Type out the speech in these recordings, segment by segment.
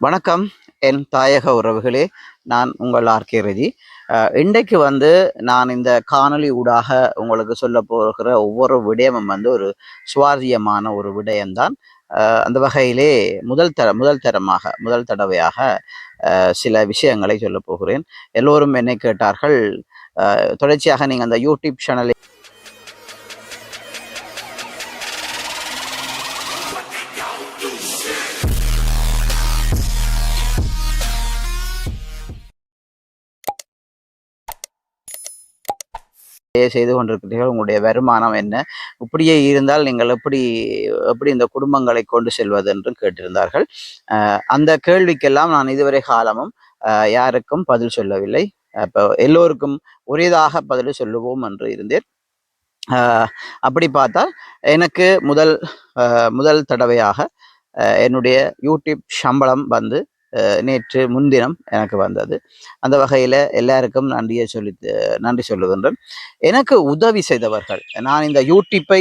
வணக்கம் என் தாயக உறவுகளே. நான் உங்கள் ஆர்கே ரஜி அஹ், இன்றைக்கு வந்து நான் இந்த காணொலி ஊடாக உங்களுக்கு சொல்ல போகிற ஒவ்வொரு விடயமும் வந்து ஒரு சுவாரஸ்யமான ஒரு விடயம்தான். அந்த வகையிலே முதல் தர முதல் தரமாக முதல் தடவையாக அஹ், சில விஷயங்களை சொல்ல போகிறேன். எல்லோரும் என்னை கேட்டார்கள் தொடர்ச்சியாக நீங்கள் அந்த யூடியூப் சேனலை செய்து கொண்டிருக்கிறீர்கள் உங்களுடைய வருமானம் என்ன? இப்படியே இருந்தால் நீங்கள் எப்படி எப்படி இந்த குடும்பங்களை கொண்டு செல்வது என்றும் கேட்டிருந்தார்கள். அந்த கேள்விக்கெல்லாம் நான் இதுவரை காலமும் அஹ் யாருக்கும் பதில் சொல்லவில்லை. அப்போ எல்லோருக்கும் ஒரேதாக பதில் சொல்லுவோம் என்று இருந்தேன். அப்படி பார்த்தால் எனக்கு முதல் முதல் தடவையாக அஹ் என்னுடைய யூடியூப் சம்பளம் வந்து நேற்று முன்தினம் எனக்கு வந்தது. அந்த வகையில் எல்லாருக்கும் நன்றியை சொல்லி நன்றி சொல்லுகின்றேன். எனக்கு உதவி செய்தவர்கள் நான் இந்த யூடியூப்பை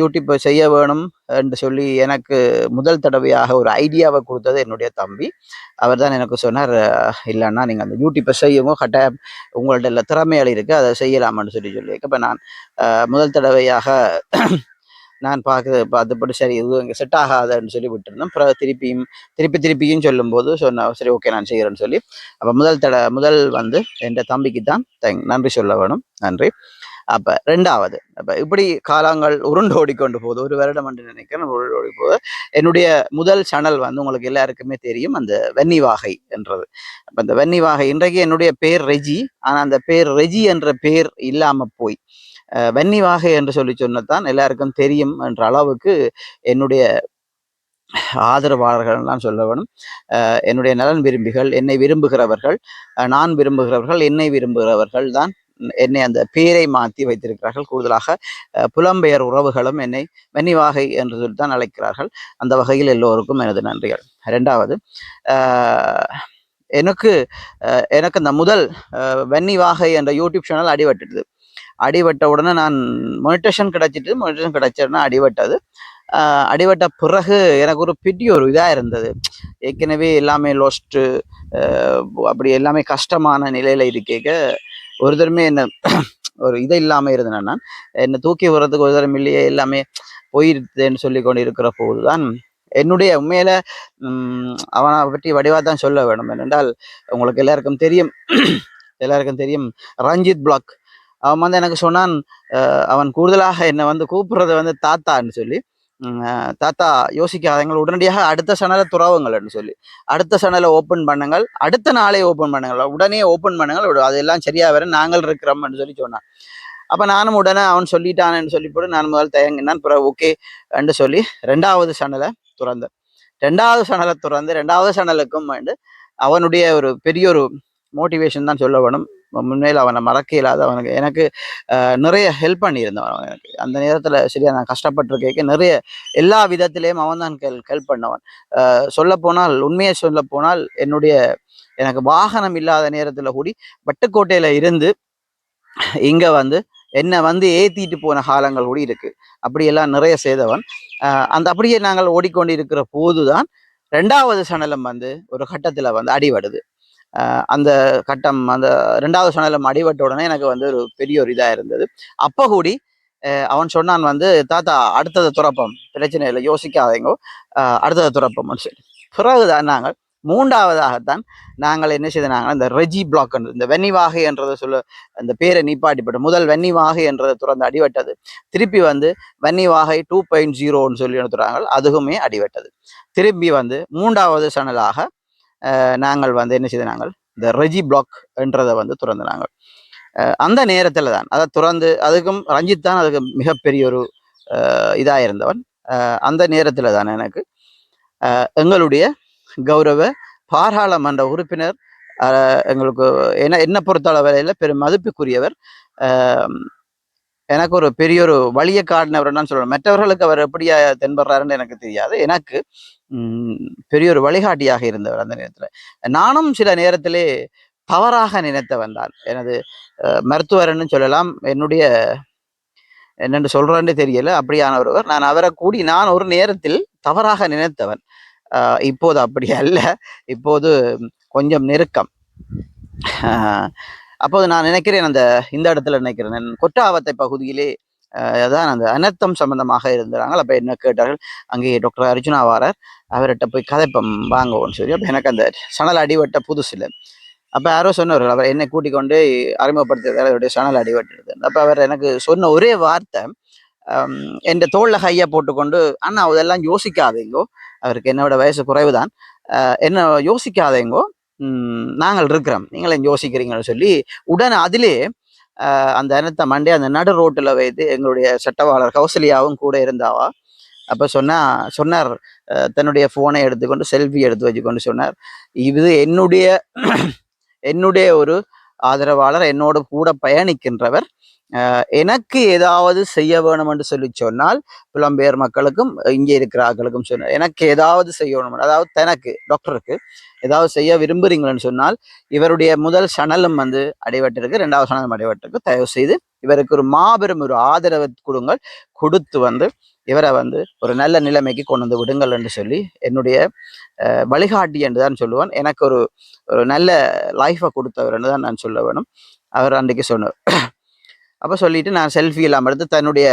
யூடியூப்பை செய்ய வேணும் என்று சொல்லி எனக்கு முதல் தடவையாக ஒரு ஐடியாவை கொடுத்தது என்னுடைய தம்பி. அவர் தான் எனக்கு சொன்னார் இல்லைன்னா நீங்கள் அந்த யூடியூப்பை செய்யுங்க கட்டாயம் உங்கள்ட்ட எல்லா இருக்குது அதை செய்யலாமான்னு சொல்லி சொல்லி இப்போ நான் முதல் தடவையாக நான் பார்க்க பார்த்தபடி சரி இது இங்கே செட் ஆகாதுன்னு சொல்லி விட்டுருந்தேன் அப்புறம் திருப்பியும் திருப்பி திருப்பியும் சொல்லும்போது சொன்ன சரி ஓகே நான் செய்கிறேன்னு சொல்லி. அப்போ முதல் தட முதல் வந்து என் தம்பிக்கு தான் தேங்க் நன்றி சொல்ல வேணும். நன்றி. அப்போ ரெண்டாவது அப்போ இப்படி காலங்கள் உருண்டு ஓடிக்கொண்டு போகுது. ஒரு வருடம் என்று நினைக்கிறேன் உருண்டு ஓடி போகுது. என்னுடைய முதல் சேனல் வந்து உங்களுக்கு எல்லாருக்குமே தெரியும் அந்த வெண்ணி வாகை என்றது. அப்போ அந்த வெண்ணி வாகை இன்றைக்கு என்னுடைய பேர் ரெஜி. ஆனால் அந்த பேர் ரெஜி என்ற பேர் இல்லாமல் போய் வன்னி வாகை என்று சொல்லி சொன்னதான் எல்லாருக்கும் தெரியும் என்ற அளவுக்கு என்னுடைய ஆதரவாளர்கள் தான் சொல்ல வேணும். என்னுடைய நலன் விரும்பிகள் என்னை விரும்புகிறவர்கள் நான் விரும்புகிறவர்கள் என்னை விரும்புகிறவர்கள் தான் என்னை அந்த பேரை மாற்றி வைத்திருக்கிறார்கள். கூடுதலாக புலம்பெயர் உறவுகளும் என்னை வெண்ணிவாகை என்று சொல்லி தான் அழைக்கிறார்கள். அந்த வகையில் எல்லோருக்கும் எனது நன்றிகள். ரெண்டாவது எனக்கு எனக்கு இந்த முதல் வெண்ணிவாகை என்ற யூடியூப் சேனல் அடிபட்டுடுது. அடிபட்ட உடனே நான் மொனிட்டேஷன் கிடைச்சிட்டு மொனிட்டேஷன் கிடைச்சதுன்னா அடிபட்டது. அடிபட்ட பிறகு எனக்கு ஒரு பெரிய ஒரு இதாக இருந்தது. ஏற்கனவே எல்லாமே லொஸ்ட்டு அப்படி எல்லாமே கஷ்டமான நிலையில் இருக்கேக்க ஒரு தரமே என்ன ஒரு இது இல்லாமல் இருந்தேன் நான். என்னை தூக்கி விடுறதுக்கு ஒரு தரம் இல்லையே எல்லாமே போயிருந்தேன்னு சொல்லி கொண்டு இருக்கிற போது தான் என்னுடைய உண்மையில அவனை பற்றி வடிவாக தான் சொல்ல வேணும் என்னென்றால் உங்களுக்கு எல்லாருக்கும் தெரியும் எல்லாருக்கும் தெரியும் ரஞ்சித் பிளாக் அவன் வந்து எனக்கு சொன்னான் அவன் கூடுதலாக என்னை வந்து கூப்பிடுறது வந்து தாத்தான்னு சொல்லி. தாத்தா யோசிக்காதங்கள் உடனடியாக அடுத்த சனலை துறவுங்கள்னு சொல்லி. அடுத்த சனலை ஓப்பன் பண்ணுங்கள் அடுத்த நாளே ஓப்பன் பண்ணுங்கள் உடனே ஓப்பன் பண்ணுங்கள் அதெல்லாம் சரியாக வர நாங்கள் இருக்கிறோம்னு சொல்லி சொன்னான். அப்போ நானும் உடனே அவன் சொல்லிட்டானேன்னு சொல்லி போட்டு நான் முதல் தயங்கினான் பிறகு ஓகே என்று சொல்லி ரெண்டாவது சனலை துறந்தேன். ரெண்டாவது சனலை துறந்து ரெண்டாவது சனலுக்கும் வந்து அவனுடைய ஒரு பெரிய ஒரு மோட்டிவேஷன் தான் சொல்ல வேணும் முன்னையில் அவனை மறக்க இல்லாத அவனுக்கு. எனக்கு நிறைய ஹெல்ப் பண்ணியிருந்தவன் அவன் எனக்கு. அந்த நேரத்தில் சரியா நான் கஷ்டப்பட்டிருக்கேன். நிறைய எல்லா விதத்திலையும் அவன் தான் ஹெல்ப் ஹெல்ப் பண்ணவன். சொல்லப்போனால் உண்மையை சொல்லப்போனால் என்னுடைய எனக்கு வாகனம் இல்லாத நேரத்தில் கூடி வட்டுக்கோட்டையில் இருந்து இங்கே வந்து என்னை வந்து ஏற்றிட்டு போன காலங்கள் கூட இருக்கு. அப்படியெல்லாம் நிறைய செய்தவன். அந்த அப்படியே நாங்கள் ஓடிக்கொண்டு இருக்கிற போது தான் ரெண்டாவது சணலம் வந்து ஒரு கட்டத்தில் வந்து அடிபடுது. அந்த கட்டம் அந்த ரெண்டாவது சொன்னதில் அடிபட்ட உடனே எனக்கு வந்து ஒரு பெரிய ஒரு இதாக இருந்தது. அப்போ கூடி அவன் சொன்னான் வந்து தாத்தா அடுத்தது துறப்பம். பிரச்சனை இல்லை யோசிக்காதீங்கோ. அடுத்தது துறப்பம்னு சொல்லி. பிறகுதான் நாங்கள் மூன்றாவதாகத்தான் நாங்கள் என்ன செய்தாங்க இந்த ரெஜி பிளாக் இந்த வெண்ணிவாகை என்றதை சொல்ல அந்த பேரை நீப்பாட்டிப்பட்டு முதல் வெண்ணிவாகை என்றதை துறந்து அடிவட்டது திருப்பி வந்து வெண்ணிவாகை டூ பாயிண்ட் ஜீரோன்னு சொல்லி எடுத்துறாங்க அதுவுமே அடிவட்டது திருப்பி வந்து மூன்றாவது சேனலாக நாங்கள் வந்து என்ன செய்த நாங்கள்? இந்த ரெஜி பிளாக் என்றதை வந்து துறந்து நாங்கள். அந்த நேரத்தில் தான் அதை துறந்து அதுக்கும் ரஞ்சித் தான் அதுக்கு மிகப்பெரிய ஒரு இதாக இருந்தவன். அந்த நேரத்தில் தான் எனக்கு எங்களுடைய கௌரவ பாராளுமன்ற உறுப்பினர் எங்களுக்கு என்ன என்ன பொறுத்தளவரையில் பெரும் மதிப்புக்குரியவர் எனக்கு ஒரு பெரிய ஒரு வழியை காட்டினவர் என்னன்னு சொல்லணும். மற்றவர்களுக்கு அவர் எப்படியா தென்படுறாருன்னு எனக்கு தெரியாது. எனக்கு பெரிய ஒரு வழிகாட்டியாக இருந்தவர் அந்த நேரத்தில். நானும் சில நேரத்திலே தவறாக நினைத்தவன் தான். எனது மருத்துவர்னு சொல்லலாம். என்னுடைய என்னென்று சொல்றேன்னு தெரியல. அப்படியான ஒருவர். நான் அவரை கூடி நான் ஒரு நேரத்தில் தவறாக நினைத்தவன். இப்போது அப்படி அல்ல. இப்போது கொஞ்சம் நெருக்கம். அப்போது நான் நினைக்கிறேன் அந்த இந்த இடத்துல நினைக்கிறேன். கொட்டாவத்தை பகுதியிலே அதான் அந்த அனர்த்தம் சம்பந்தமாக இருந்தாங்க அப்போ என்ன கேட்டார்கள்? அங்கே டாக்டர் அர்ஜுனா வாரார். அவர்கிட்ட போய் கதைப்பம் வாங்குவோம்னு சொல்லி. அப்போ எனக்கு அந்த சணல் அடிவட்ட புதுசில் அப்போ யாரோ சொன்னவர்கள் அவர் என்னை கூட்டிக் கொண்டு அறிமுகப்படுத்தியதால் அவருடைய சணல் அடிவட்டுறது அப்போ அவர் எனக்கு சொன்ன ஒரே வார்த்தை என் தோளில் கையை போட்டுக்கொண்டு அண்ணா அதெல்லாம் யோசிக்காதீங்கோ. அவருக்கு என்னோட வயசு குறைவுதான். தான் என்ன யோசிக்காதீங்கோ. நாங்கள் இருக்கிறோம். நீங்களும் யோசிக்கிறீங்கன்னு சொல்லி உடனே அதிலே அந்த இனத்தை மண்டே அந்த நடு ரோட்டில் வைத்து எங்களுடைய சட்டவாளர் கௌசல்யாவும் கூட இருந்தாவா? அப்போ சொன்னா சொன்னார் தன்னுடைய ஃபோனை எடுத்துக்கொண்டு செல்ஃபி எடுத்து வச்சுக்கொண்டு சொன்னார். இது என்னுடைய என்னுடைய ஒரு ஆதரவாளர் என்னோடு கூட பயணிக்கின்றவர். எனக்கு ஏதாவது செய்ய வேணும் என்று சொல்லி சொன்னால் புலம்பெயர் மக்களுக்கும் இங்கே இருக்கிற ஆட்களுக்கும் சொன்னார் எனக்கு ஏதாவது செய்யணும் அதாவது தனக்கு டாக்டருக்கு ஏதாவது செய்ய விரும்புறீங்கன்னு சொன்னால் இவருடைய முதல் சணலும் வந்து அடைபட்டிருக்கு. ரெண்டாவது சணலும் அடைபட்டிருக்கு. தயவு செய்து இவருக்கு ஒரு மாபெரும் ஒரு ஆதரவை கொடுங்கள். கொடுத்து வந்து இவரை வந்து ஒரு நல்ல நிலைமைக்கு கொண்டு வந்து விடுங்கள் என்று சொல்லி என்னுடைய வழிகாட்டி என்று தான் சொல்லுவேன். எனக்கு ஒரு ஒரு நல்ல லைஃபை கொடுத்தவர் என்று தான் நான் சொல்ல வேணும். அவர் அன்றைக்கு சொன்னார். அப்போ சொல்லிட்டு நான் செல்ஃபி இல்லாமல் எடுத்து தன்னுடைய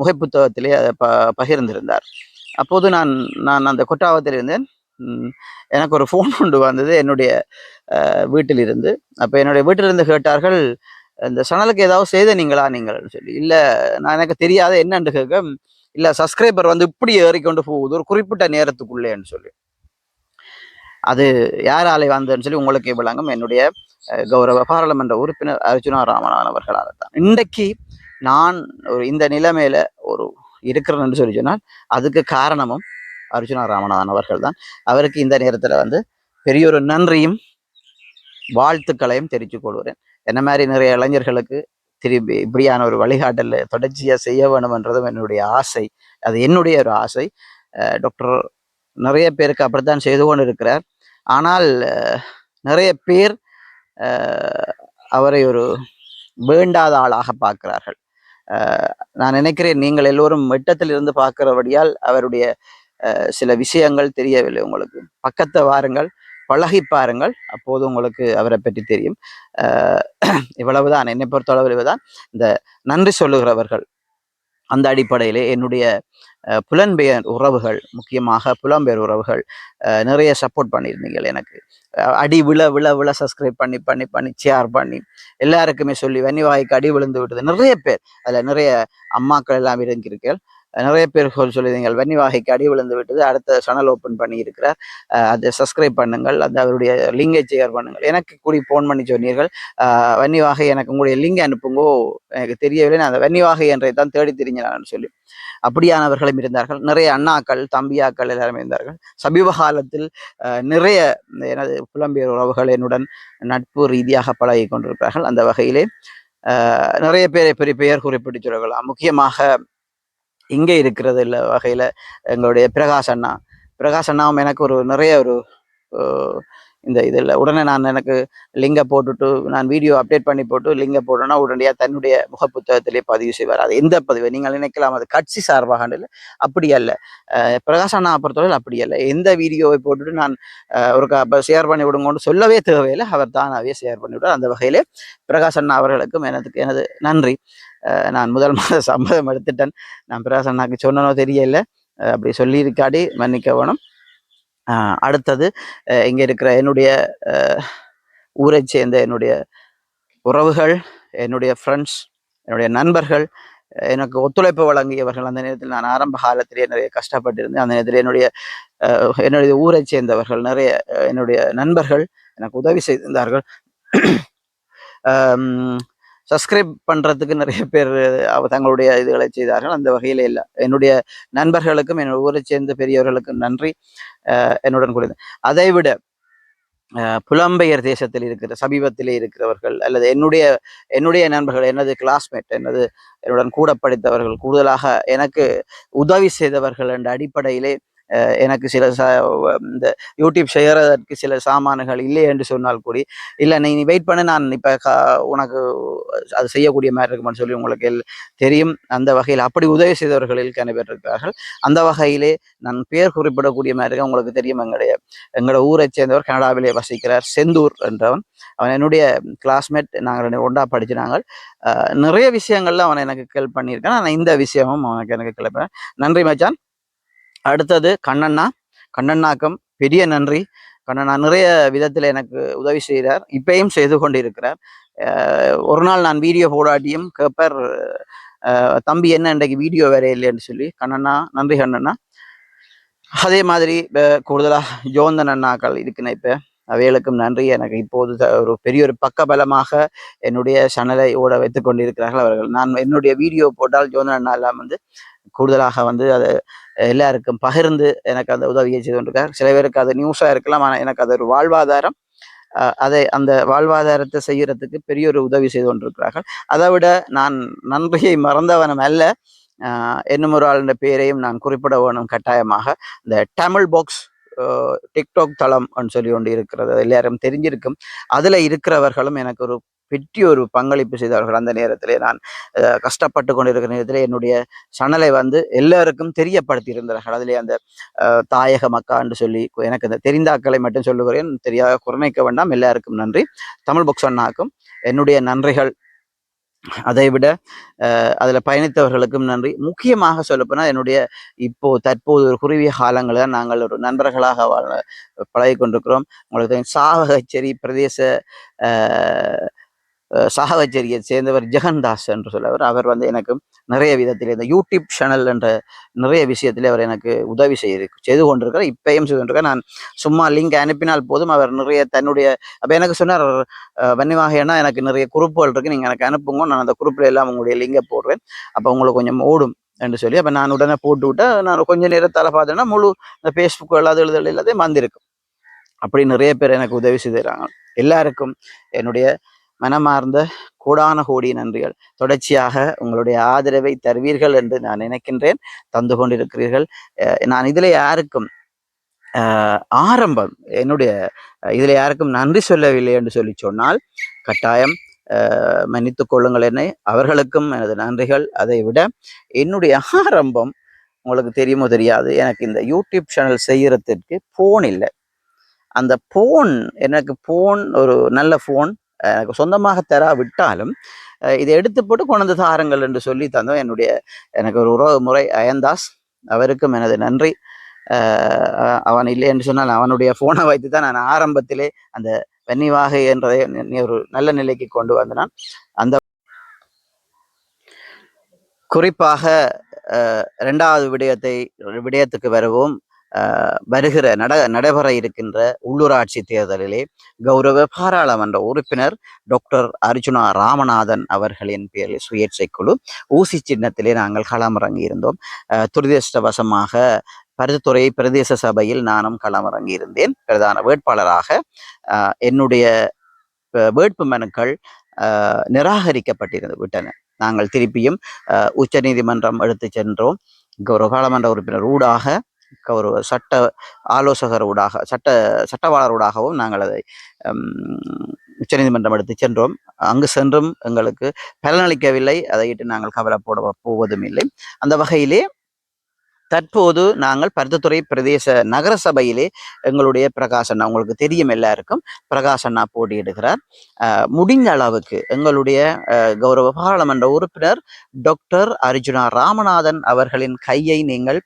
முகைப்புத்தகத்திலே அதை ப பகிர்ந்திருந்தார். அப்போது நான் நான் அந்த கொட்டாவத்தில் இருந்தேன். எனக்கு ஒரு ஃபோன் கொண்டு வந்தது என்னுடைய வீட்டில் வீட்டிலிருந்து. அப்போ என்னுடைய வீட்டிலிருந்து கேட்டார்கள் இந்த சனலுக்கு ஏதாவது செய்த நீங்களா? நீங்கள் சொல்லி. இல்லை நான் எனக்கு தெரியாத. என்னன்னு கேட்க இல்லை சப்ஸ்கிரைபர் வந்து இப்படி ஏறிக்கொண்டு போகுது ஒரு குறிப்பிட்ட நேரத்துக்குள்ளேன்னு சொல்லி. அது யாராலே வந்ததுன்னு சொல்லி உங்களுக்கு விளங்கும். என்னுடைய கௌரவ பாராளுமன்ற உறுப்பினர் அர்ஜுனா ராமநாதன் அவர்களால் தான் இன்றைக்கு நான் ஒரு இந்த நிலைமையில ஒரு இருக்கிறேன்னு சொல்லி சொன்னால் அதுக்கு காரணமும் அர்ஜுனா ராமநாதன் அவர்கள் தான் அவருக்கு இந்த நேரத்தில் வந்து பெரிய ஒரு நன்றியும் வாழ்த்துக்களையும் தெரிவித்துக் கொள்கிறேன். என்ன மாதிரி நிறைய இளைஞர்களுக்கு திரும்பி இப்படியான ஒரு வழிகாட்டல் தொடர்ச்சியாக செய்ய வேணுமன்றதும் என்னுடைய ஆசை. அது என்னுடைய ஒரு ஆசை. அஹ் டாக்டர் நிறைய பேருக்கு அப்படித்தான் செய்து கொண்டு இருக்கிறார் ஆனால் அஹ், நிறைய பேர் அவரை ஒரு வேண்டாத ஆளாக பார்க்கிறார்கள். நான் நினைக்கிறேன் நீங்கள் எல்லோரும் வெட்டத்தில் இருந்து பார்க்கிறபடியால் அவருடைய சில விஷயங்கள் தெரியவில்லை உங்களுக்கு. பக்கத்தை வாருங்கள் பழகி பாருங்கள் அப்போது உங்களுக்கு அவரை பற்றி தெரியும். இவ்வளவுதான். என்னை பொறுத்தளவில் தான் இந்த நன்றி சொல்லுகிறவர்கள். அந்த அடிப்படையிலே என்னுடைய புலன்பெயர் புலம்பெயர் உறவுகள் முக்கியமாக புலம்பெயர் உறவுகள் நிறைய சப்போர்ட் பண்ணியிருந்தீங்க எனக்கு. அடி விழ விழ விழ சப்ஸ்கிரைப் பண்ணி பண்ணி பண்ணி ஷேர் பண்ணி எல்லாருக்குமே சொல்லி வன்னிவாய்க்கு அடி விழுந்து விட்டது. நிறைய பேர் அதில் நிறைய அம்மாக்கள் எல்லாம் இருந்திருக்கீர்கள் நிறைய பேர் சொல்லியிருந்தீங்கள் சொல்லியிருந்தீங்க. வன்னிவாகைக்கு அடி விழுந்து விட்டது. அடுத்த சேனல் ஓப்பன் பண்ணியிருக்கிறார். அதை சப்ஸ்கிரைப் பண்ணுங்கள். அந்த அவருடைய லிங்கை ஷேர் பண்ணுங்கள். எனக்கு கூடி ஃபோன் பண்ணி சொன்னீர்கள். வெண்ணிவாகை வன்னிவாகை எனக்கு உங்களுடைய லிங்க் அனுப்புங்கோ? எனக்கு தெரியவில்லை. நான் அந்த வன்னிவாகை என்றை தான் தேடி தெரிஞ்சினான்னு சொல்லி. அப்படியானவர்களும் இருந்தார்கள். நிறைய அண்ணாக்கள் தம்பியாக்கள் எல்லாரும் இருந்தார்கள். சமீப காலத்தில் நிறைய எனது புலம்பெயர் உறவுகள் என்னுடன் நட்பு ரீதியாக பழகி கொண்டிருக்கிறார்கள். அந்த வகையிலே நிறைய பேரை பெரிய பெயர் குறிப்பிட்டு சொல்லலாம். முக்கியமாக இங்கே இருக்கிறது இல்லை வகையில் எங்களுடைய பிரகாஷ் அண்ணா. பிரகாஷ் அண்ணாவும் எனக்கு ஒரு நிறைய ஒரு இந்த இந்த இதில் உடனே நான் எனக்கு லிங்கை போட்டுட்டு நான் வீடியோ அப்டேட் பண்ணி போட்டு லிங்கை போட்டோன்னா உடனடியாக தன்னுடைய முகப்புத்தகத்திலே பதிவு செய்வார். அது எந்த பதிவு? நீங்கள் நினைக்கலாம் அது கட்சி சார்பாக இல்லை அப்படி அல்ல. பிரகாஷ் அண்ணா பொறுத்தவரை அப்படி அல்ல. எந்த வீடியோவை போட்டுட்டு நான் ஒரு அப்போ ஷேர் பண்ணி விடுங்கன்னு சொல்லவே தேவையில்லை. அவர் தானாகவே ஷேர் பண்ணி விடுவார் அந்த வகையிலே பிரகாஷ் அண்ணா அவர்களுக்கும் எனதுக்கு எனது நன்றி. நான் முதல் மாத சம்மதம் எடுத்துட்டேன். நான் பிரகாஷ் அண்ணாக்கு சொன்னனோ தெரியல. அப்படி சொல்லியிருக்காடி மன்னிக்க வேணும். அடுத்தது இங்கே இருக்கிற என்னுடைய ஊரை சேர்ந்த என்னுடைய உறவுகள் என்னுடைய ஃப்ரெண்ட்ஸ் என்னுடைய நண்பர்கள் எனக்கு ஒத்துழைப்பு வழங்கியவர்கள் அந்த நேரத்தில் நான் ஆரம்ப காலத்திலேயே நிறைய கஷ்டப்பட்டிருந்தேன். அந்த நேரத்தில் என்னுடைய என்னுடைய ஊரை சேர்ந்தவர்கள் நிறைய என்னுடைய நண்பர்கள் எனக்கு உதவி செய்திருந்தார்கள். சப்ஸ்கிரைப் பண்ணுறதுக்கு நிறைய பேர் தங்களுடைய இதுகளை செய்தார்கள். அந்த வகையில் இல்லை. என்னுடைய நண்பர்களுக்கும் என்னோட ஊரை சேர்ந்த பெரியவர்களுக்கும் நன்றி. என்னுடன் கூட அதை விட புலம்பெயர் தேசத்தில் இருக்கிற சமீபத்திலே இருக்கிறவர்கள் அல்லது என்னுடைய என்னுடைய நண்பர்கள் எனது கிளாஸ்மேட் எனது என்னுடன் கூட படித்தவர்கள் கூடுதலாக எனக்கு உதவி செய்தவர்கள் என்ற அடிப்படையிலே எனக்கு சில ச இந்த யூடியூப் செய்கிறதற்கு சில சாமான்கள் இல்லை என்று சொன்னால் கூடி இல்லை நீ வெயிட் பண்ண நான் இப்போ உனக்கு அது செய்யக்கூடிய மாதிரி இருக்குமான்னு சொல்லி உங்களுக்கு தெரியும். அந்த வகையில் அப்படி உதவி செய்தவர்களில் கனப்பெற்றிருக்கிறார்கள் அந்த வகையிலே நான் பேர் குறிப்பிடக்கூடிய மாதிரி இருக்க உங்களுக்கு தெரியும். எங்களுடைய எங்களோட ஊரை சேர்ந்தவர் கனடாவிலே வசிக்கிறார். செந்தூர் என்றவன். அவன் என்னுடைய கிளாஸ்மேட் நாங்கள் ரெண்டு ஒன்றா படிச்சு நாங்கள் நிறைய விஷயங்கள்ல அவன் எனக்கு ஹெல்ப் பண்ணியிருக்கான். ஆனால் இந்த விஷயமும் அவனுக்கு எனக்கு ஹெல்ப் நன்றி மச்சான். அடுத்தது கண்ணண்ணா. கண்ணண்ணாக்கம் பெரிய நன்றி. கண்ணண்ணா நிறைய விதத்தில் எனக்கு உதவி செய்கிறார் இப்பயும் செய்து கொண்டிருக்கிறார். இருக்கிறார் ஒரு நாள் நான் வீடியோ போடாட்டியும் கேப்பர் தம்பி என்ன இன்றைக்கு வீடியோ வேற இல்லைன்னு சொல்லி கண்ணண்ணா நன்றி கண்ணண்ணா. அதே மாதிரி கூடுதலாக கூடுதலா ஜோந்தன் அண்ணாக்கள் இருக்குன்னு இப்போ அவைகளுக்கும் நன்றி. எனக்கு இப்போது ஒரு பெரிய ஒரு பக்கபலமாக என்னுடைய சேனலை ஓட வைத்து கொண்டிருக்கிறார்கள் அவர்கள். நான் என்னுடைய வீடியோ போட்டால் ஜோந்தன் அண்ணா எல்லாம் வந்து கூடுதலாக வந்து அதை எல்லாருக்கும் பகிர்ந்து எனக்கு அந்த உதவியை செய்து கொண்டிருக்கார் சில பேருக்கு அது நியூஸாக இருக்கலாம் ஆனால் எனக்கு அது ஒரு வாழ்வாதாரம். அதை அந்த வாழ்வாதாரத்தை செய்யறதுக்கு பெரிய ஒரு உதவி செய்து கொண்டிருக்கிறார்கள். அதை விட நான் நன்றியை மறந்தவனும் அல்ல. என்னும் ஒரு ஆளுடைய பெயரையும் நான் குறிப்பிட வேணும் கட்டாயமாக. இந்த தமிழ் பாக்ஸ் டிக்டாக் தளம் சொல்லி ஒன்று இருக்கிறது. எல்லாரும் தெரிஞ்சிருக்கும். அதுல இருக்கிறவர்களும் எனக்கு ஒரு பெரிய ஒரு பங்களிப்பு செய்தவர்கள் அந்த நேரத்திலே நான் அஹ், கஷ்டப்பட்டு கொண்டிருக்கிற நேரத்திலே என்னுடைய சணலை வந்து எல்லாருக்கும் தெரியப்படுத்தி இருந்தார்கள் அதிலே அந்த அஹ், தாயக மக்கா என்று சொல்லி எனக்கு அந்த தெரிந்தாக்களை மட்டும் சொல்லுகிறேன். தெரியாத குறைக்க வேண்டாம். எல்லாருக்கும் நன்றி. தமிழ் புக்ஸ் அண்ணாக்கும் என்னுடைய நன்றிகள். அதை விட அதில் பயணித்தவர்களுக்கும் நன்றி. முக்கியமாக சொல்லப்போனால் என்னுடைய இப்போ தற்போது ஒரு குறுகிய காலங்களில் நாங்கள் ஒரு நண்பர்களாக வாழ பழகி கொண்டிருக்கிறோம் உங்களுக்கு சாவகச்சேரி பிரதேச சகவச்சரியை சேர்ந்தவர் ஜெகன்தாஸ் என்று சொல்லவர் அவர் வந்து எனக்கு நிறைய விதத்தில் இந்த யூடியூப் சேனல் என்ற நிறைய விஷயத்தில் அவர் எனக்கு உதவி செய்து செய்து கொண்டிருக்கிறார். இப்பயும் செய்து கொண்டிருக்கார் நான் சும்மா லிங்க் அனுப்பினால் போதும். அவர் நிறைய தன்னுடைய அப்போ எனக்கு சொன்னார் அஹ், வன்னிவாகைனா எனக்கு நிறைய குரூப்புகள் இருக்குது நீங்கள் எனக்கு அனுப்புங்க. நான் அந்த குரூப்பில் எல்லாம் உங்களுடைய லிங்கை போடுறேன். அப்போ உங்களுக்கு கொஞ்சம் ஓடும். என்று சொல்லி அப்போ நான் உடனே போட்டு விட்டேன் நான் கொஞ்சம் நேரத்தால் பார்த்தேன்னா முழு இந்த ஃபேஸ்புக் எல்லாது எழுதல் எல்லாத்தையும் வந்திருக்கும். அப்படி நிறைய பேர் எனக்கு உதவி செய்திருக்காங்க எல்லாருக்கும் என்னுடைய மனமார்ந்த கூடான கோடி நன்றிகள். தொடர்ச்சியாக உங்களுடைய ஆதரவை தருவீர்கள் என்று நான் நினைக்கின்றேன். தந்து கொண்டிருக்கிறீர்கள். நான் இதில் யாருக்கும் ஆரம்பம் என்னுடைய இதில் யாருக்கும் நன்றி சொல்லவில்லை என்று சொல்லி சொன்னால் கட்டாயம் மன்னித்து கொள்ளுங்கள் என்னை. அவர்களுக்கும் எனது நன்றிகள். அதை விட என்னுடைய ஆரம்பம் உங்களுக்கு தெரியுமோ தெரியாது எனக்கு இந்த யூடியூப் சேனல் செய்கிறதுக்கு ஃபோன் இல்லை. அந்த ஃபோன் எனக்கு ஃபோன் ஒரு நல்ல ஃபோன் எனக்கு சொந்தமாக தரா விட்டாலும் இதை எடுத்து போட்டு கொண்டு தாருங்கள் என்று சொல்லி தந்தோம். என்னுடைய எனக்கு ஒரு உறவு முறை அயன்தாஸ் அவருக்கும் எனது நன்றி. அவன் இல்லை என்று சொன்னால் அவனுடைய ஃபோனை வைத்து தான் நான் ஆரம்பத்திலே அந்த வெண்ணிவாகை என்றதை ஒரு நல்ல நிலைக்கு கொண்டு வந்தனான் அந்த குறிப்பாக ரெண்டாவது விடயத்தை விடயத்துக்கு வருவோம். வருகிற நட நடைபெற இருக்கின்ற உள்ளூராட்சி தேர்தலிலே கௌரவ பாராளுமன்ற உறுப்பினர் டாக்டர் அர்ஜுனா ராமநாதன் அவர்களின் பேரில் சுயேட்சை குழு ஊசி சின்னத்திலே நாங்கள் களமிறங்கி இருந்தோம். துரதிருஷ்டவசமாக துரதிர்ஷ்டவசமாக பிரதேச சபையில் நானும் களமிறங்கி இருந்தேன். பிரதான வேட்பாளராக என்னுடைய வேட்பு மனுக்கள் நிராகரிக்கப்பட்டிருந்து விட்டன. நாங்கள் திருப்பியும் உச்ச உச்சநீதிமன்றம் எடுத்து சென்றோம். கௌரவ பாராளுமன்ற உறுப்பினர் ஊடாக ஒரு சட்ட ஆலோசகரோடாக சட்ட சட்டவாளரோடாகவும் நாங்கள் அதை ஹம், உச்சநீதிமன்றம் எடுத்து சென்றோம். அங்கு சென்றும் எங்களுக்கு பலனளிக்கவில்லை. அதையிட்டு நாங்கள் கவலைப்பட போவதும் இல்லை. அந்த வகையிலே தற்போது நாங்கள் பருத்தத்துறை பிரதேச நகர சபையிலே எங்களுடைய பிரகாசண்ணா உங்களுக்கு தெரியும் எல்லாருக்கும் பிரகாசண்ணா போட்டியிடுகிறார். முடிந்த அளவுக்கு எங்களுடைய கௌரவ பாராளுமன்ற உறுப்பினர் டாக்டர் அர்ஜுனா ராமநாதன் அவர்களின் கையை நீங்கள்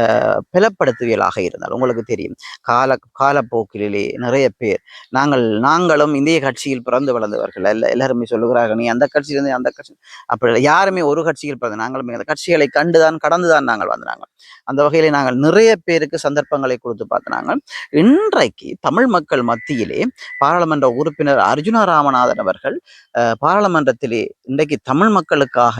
அஹ், பலப்படுத்துவியலாக இருந்தால் உங்களுக்கு தெரியும். கால காலப்போக்கிலே நிறைய பேர் நாங்கள் நாங்களும் இந்திய கட்சியில் பிறந்து வளர்ந்தவர்கள். எல்லா எல்லாருமே சொல்லுகிறார்கள் நீ அந்த கட்சியிலிருந்து அந்த கட்சி அப்படி இல்லை. யாருமே ஒரு கட்சியில் பிறந்த நாங்களும் அந்த கட்சிகளை கண்டுதான் கடந்துதான் நாங்கள் வந்தாங்க. அந்த வகையிலே நாங்கள் நிறைய பேருக்கு சந்தர்ப்பங்களை கொடுத்து பார்த்தினாங்க. இன்றைக்கு தமிழ் மக்கள் மத்தியிலே பாராளுமன்ற உறுப்பினர் அர்ஜுனா ராமநாதன் அவர்கள் அஹ், பாராளுமன்றத்திலே இன்றைக்கு தமிழ் மக்களுக்காக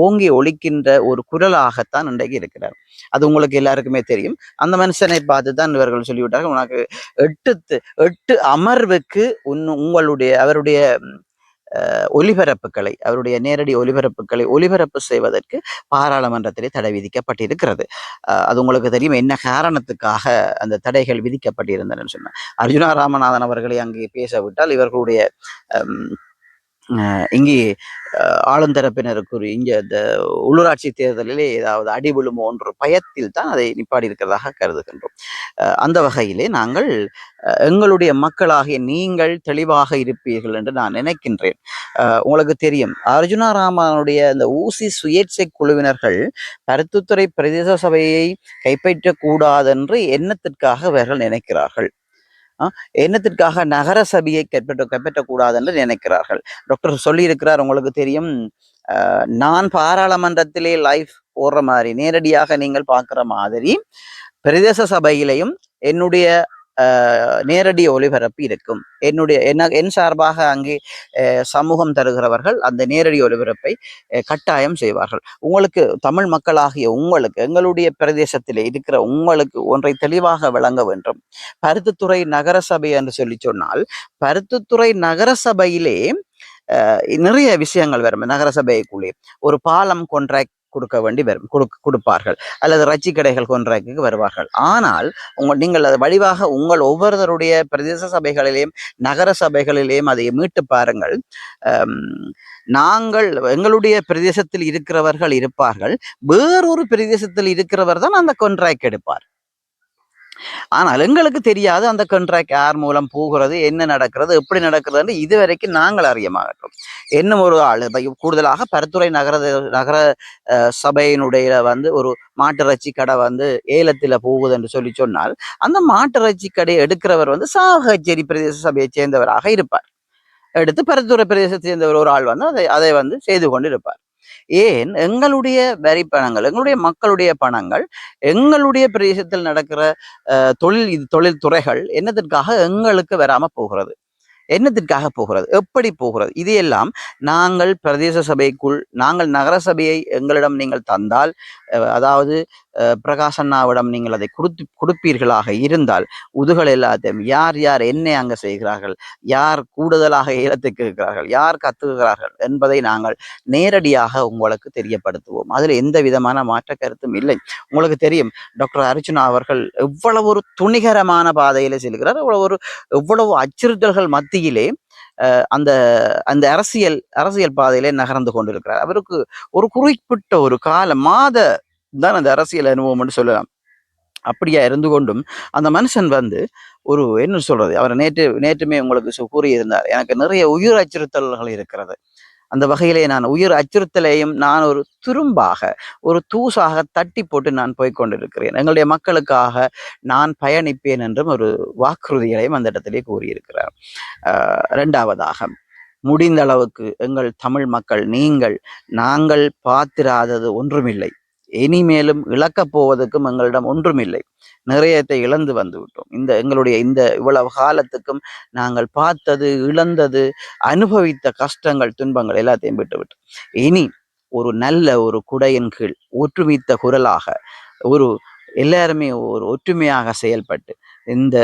ஓங்கி ஒழிக்கின்ற ஒரு குரலாகத்தான் இன்றைக்கு இருக்கிறார். அது உங்களுக்கு எல்லாருக்குமே தெரியும். அந்த மனுஷனை பார்த்து தான் இவர்கள் சொல்லிவிட்டார்கள். உனக்கு எட்டு எட்டு அமர்வுக்கு உன் உங்களுடைய அவருடைய ஒலிபரப்புகளை அவருடைய நேரடி ஒலிபரப்புகளை ஒலிபரப்பு செய்வதற்கு பாராளுமன்றத்திலே தடை விதிக்கப்பட்டிருக்கிறது. அஹ், அது உங்களுக்கு தெரியும் என்ன காரணத்துக்காக அந்த தடைகள் விதிக்கப்பட்டிருந்தன சொன்ன. அர்ஜுனா ராமநாதன் அவர்களை அங்கே பேச விட்டால் இவர்களுடைய இங்கே அஹ், ஆளுந்தரப்பினருக்கு ஒரு இங்கே இந்த உள்ளூராட்சி தேர்தலிலே ஏதாவது அடி விழுமோ என்ற பயத்தில் தான் அதை நிப்பாடி இருக்கிறதாக கருதுகின்றோம் அந்த வகையிலே நாங்கள் எங்களுடைய மக்களாகிய நீங்கள் தெளிவாக இருப்பீர்கள் என்று நான் நினைக்கின்றேன். உங்களுக்கு தெரியும் அர்ஜுனா ராமனுடைய அந்த ஊசி சுயேட்சை குழுவினர்கள் பருத்துத்துறை பிரதேச சபையை கைப்பற்றக்கூடாதென்று எண்ணத்திற்காக அவர்கள் நினைக்கிறார்கள். என்னத்திற்காக நகர சபையை கைப்பற்ற கைப்பற்றக்கூடாதுன்னு நினைக்கிறார்கள். டாக்டர் சொல்லியிருக்கிறார் உங்களுக்கு தெரியும் நான் பாராளுமன்றத்திலே லைஃப் போடுற மாதிரி நேரடியாக நீங்கள் பார்க்குற மாதிரி பிரதேச சபையிலையும் என்னுடைய நேரடி ஒளிபரப்பு இருக்கும். என்னுடைய என்ன என் சார்பாக அங்கே சமூகம் தருகிறவர்கள் அந்த நேரடி ஒளிபரப்பை கட்டாயம் செய்வார்கள். உங்களுக்கு தமிழ் மக்களாகிய உங்களுக்கு எங்களுடைய பிரதேசத்திலே இருக்கிற உங்களுக்கு ஒன்றை தெளிவாக விளங்க வேண்டும். பருத்தித்துறை நகரசபை என்று சொல்லி சொன்னால் பருத்தித்துறை நகரசபையிலே அஹ், நிறைய விஷயங்கள் வரும். நகரசபைக்குள்ளே ஒரு பாலம் கொன்ட்ராக்ட் கொடுக்க வேண்டி வரும். கொடுக்க கொடுப்பார்கள். அல்லது ரச்சி கடைகள் கொன்றைக்கு வருவார்கள். ஆனால் உங்கள் நீங்கள் அது வழிவாக உங்கள் ஒவ்வொருவருடைய பிரதேச சபைகளிலேயும் நகர சபைகளிலேயும் அதை மீட்டு பாருங்கள். நாங்கள் எங்களுடைய பிரதேசத்தில் இருக்கிறவர்கள் இருப்பார்கள். வேறொரு பிரதேசத்தில் இருக்கிறவர் தான் அந்த கொன்ட்ராக்ட் எடுப்பார். ஆனால் எங்களுக்கு தெரியாது அந்த கண்ட்ராக்ட் யார் மூலம் போகிறது என்ன நடக்கிறது எப்படி நடக்கிறதுன்னு இதுவரைக்கும் நாங்கள் அறிய மாட்டோம் இன்னும் ஒரு ஆள் கூடுதலாக பருத்துறை நகர நகர அஹ், சபையினுடைய வந்து ஒரு மாட்டிறைச்சி கடை வந்து ஏலத்தில் போகுது என்று சொல்லி சொன்னால் அந்த மாட்டிறைச்சி கடை எடுக்கிறவர் வந்து சாகச்சேரி பிரதேச சபையை சேர்ந்தவராக இருப்பார். எடுத்து பருத்துறை பிரதேசத்தை சேர்ந்தவர் ஒரு ஆள் வந்து அதை அதை வந்து செய்து கொண்டு இருப்பார் ஏன் எங்களுடைய வரி பணங்கள் எங்களுடைய மக்களுடைய பணங்கள் எங்களுடைய பிரதேசத்தில் நடக்கிற அஹ், தொழில் இது தொழில் துறைகள் என்னத்திற்காக எங்களுக்கு வராம போகிறது? என்னத்திற்காக போகிறது? எப்படி போகிறது? இதையெல்லாம் நாங்கள் பிரதேச சபைக்குள் நாங்கள் நகர சபையை எங்களிடம் நீங்கள் தந்தால் அதாவது பிரகாஷ் அண்ணாவிடம் நீங்கள் அதை கொடுத்து கொடுப்பீர்களாக இருந்தால் உதுகள் எல்லாத்தையும் யார் யார் என்ன அங்கே செய்கிறார்கள்? யார் கூடுதலாக ஏலத்துக்கு கேட்கிறார்கள்? யார் கத்துகிறார்கள்? என்பதை நாங்கள் நேரடியாக உங்களுக்கு தெரியப்படுத்துவோம். அதில் எந்த விதமான மாற்ற கருத்தும் இல்லை. உங்களுக்கு தெரியும் டாக்டர் அர்ஜுனா அவர்கள் எவ்வளவு ஒரு துணிகரமான பாதையில் செல்கிறார். எவ்வளவு ஒரு எவ்வளவு அச்சுறுத்தல்கள் மத்தியிலே அந்த அந்த அரசியல் அரசியல் பாதையிலே நகர்ந்து கொண்டிருக்கிறார். அவருக்கு ஒரு குறிப்பிட்ட ஒரு கால மாத தான் அந்த அரசியல் அனுபவம் என்று சொல்லலாம். அப்படியா இருந்து கொண்டும் அந்த மனுஷன் வந்து ஒரு என்ன சொல்றது அவர் நேற்று நேற்றுமே உங்களுக்கு சு- கூறியிருந்தார். எனக்கு நிறைய உயிர் அச்சுறுத்தல்கள் இருக்கிறது. அந்த வகையிலே நான் உயிர் அச்சுறுத்தலையும் நான் ஒரு துரும்பாக ஒரு தூசாக தட்டி போட்டு நான் போய்க் கொண்டிருக்கிறேன். எங்களுடைய மக்களுக்காக நான் பயணிப்பேன் என்றும் ஒரு வாக்குறுதிகளையும் அந்த இடத்திலே கூறியிருக்கிறார். ரெண்டாவதாக முடிந்த அளவுக்கு எங்கள் தமிழ் மக்கள் நீங்கள் நாங்கள் பார்த்திராதது ஒன்றுமில்லை. இனிமேலும் இழக்கப் போவதற்கும் எங்களிடம் ஒன்றுமில்லை. நிறையத்தை இழந்து வந்து விட்டோம். இந்த எங்களுடைய இந்த இவ்வளவு காலத்துக்கும் நாங்கள் பார்த்தது இழந்தது அனுபவித்த கஷ்டங்கள் துன்பங்கள் எல்லாத்தையும் விட்டுவிட்டோம் இனி ஒரு நல்ல ஒரு குடையின் கீழ் ஒற்றுமித்த குரலாக ஒரு எல்லாருமே ஒரு ஒற்றுமையாக செயல்பட்டு இந்த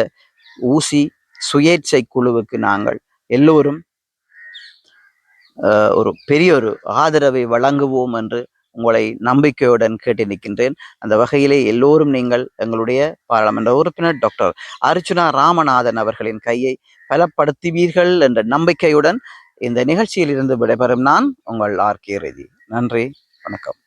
ஊசி சுயேட்சை குழுவுக்கு நாங்கள் எல்லோரும் ஒரு பெரிய ஒரு ஆதரவை வழங்குவோம் என்று உங்களை நம்பிக்கையுடன் கேட்டு நிற்கின்றேன் அந்த வகையிலே எல்லோரும் நீங்கள் எங்களுடைய பாராளுமன்ற உறுப்பினர் டாக்டர் அர்ச்சுனா ராமநாதன் அவர்களின் கையை பலப்படுத்துவீர்கள் என்ற நம்பிக்கையுடன் இந்த நிகழ்ச்சியில் இருந்து விடைபெறும் நான் உங்கள் ஆர் கே ரதி. நன்றி வணக்கம்.